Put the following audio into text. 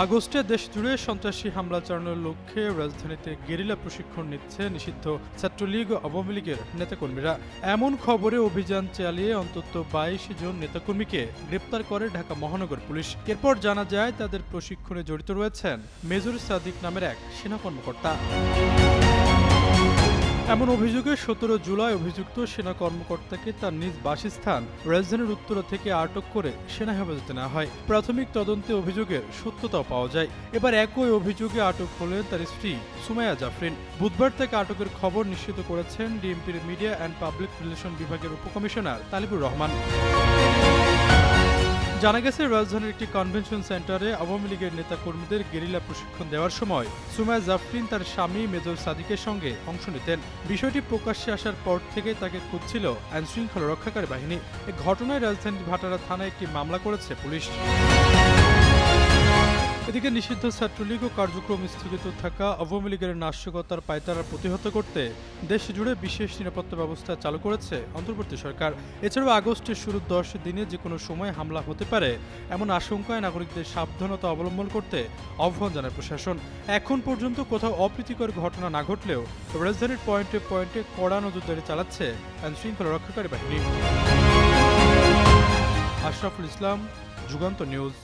আগস্টে দেশ জুড়ে সন্ত্রাসী হামলা চালানোর লক্ষ্যে রাজধানীতে গেরিলা প্রশিক্ষণ নিচ্ছে নিষিদ্ধ ছাত্রলীগ ও আওয়ামী লীগের নেতাকর্মীরা। এমন খবরে অভিযান চালিয়ে অন্তত বাইশ জন নেতাকর্মীকে গ্রেপ্তার করে ঢাকা মহানগর পুলিশ। এরপর জানা যায়, তাদের প্রশিক্ষণে জড়িত রয়েছেন মেজর সাদিক নামের এক সেনা কর্মকর্তা। এমন অভিযোগে সতেরো জুলাই অভিযুক্ত সেনা কর্মকর্তাকে তার নিজ বাসস্থান রাজধানীর উত্তরা থেকে আটক করে সেনা হেফাজতে নেওয়া হয়। প্রাথমিক তদন্তে অভিযোগের সত্যতাও পাওয়া যায়। এবার একই অভিযোগে আটক হলেন তার স্ত্রী সুমাইয়া জাফরিন। বুধবার থেকে আটকের খবর নিশ্চিত করেছেন ডিএমপির মিডিয়া অ্যান্ড পাবলিক রিলেশন বিভাগের উপকমিশনার তালিবুর রহমান। জানা গেছে, রাজধানীর একটি কনভেনশন সেন্টারে আওয়ামী লীগের নেতা কর্মীদের গেরিলা প্রশিক্ষণ দেওয়ার সময় সুমায় জাফরিন তার স্বামী মেজর সাদিকের সঙ্গে অংশ নিতেন। বিষয়টি প্রকাশ্যে আসার পর থেকে তাকে খুঁজছিল আইন শৃঙ্খলা রক্ষাকারী বাহিনী। এ ঘটনায় রাজধানীর ভাটারা থানায় একটি মামলা করেছে পুলিশ। এদিকে নিষিদ্ধ ছাত্রলীগ ও কার্যক্রম স্থগিত থাকা আওয়ামী লীগের নাশকতার পায়তারা প্রতিহত করতে দেশ জুড়ে বিশেষ নিরাপত্তা ব্যবস্থা চালু করেছে অন্তর্বর্তী সরকার। এছাড়াও আগস্টের শুরুর দশ দিনে যে কোনো সময় হামলা হতে পারে, এমন আশঙ্কায় নাগরিকদের সাবধানতা অবলম্বন করতে আহ্বান জানায় প্রশাসন। এখন পর্যন্ত কোথাও অপ্রীতিকর ঘটনা না ঘটলেও রাজধানীর পয়েন্টে পয়েন্টে কড়া নজরদারি চালাচ্ছে আইন শৃঙ্খলা রক্ষাকারী বাহিনী। আশরাফুল ইসলাম, যুগান্ত নিউজ।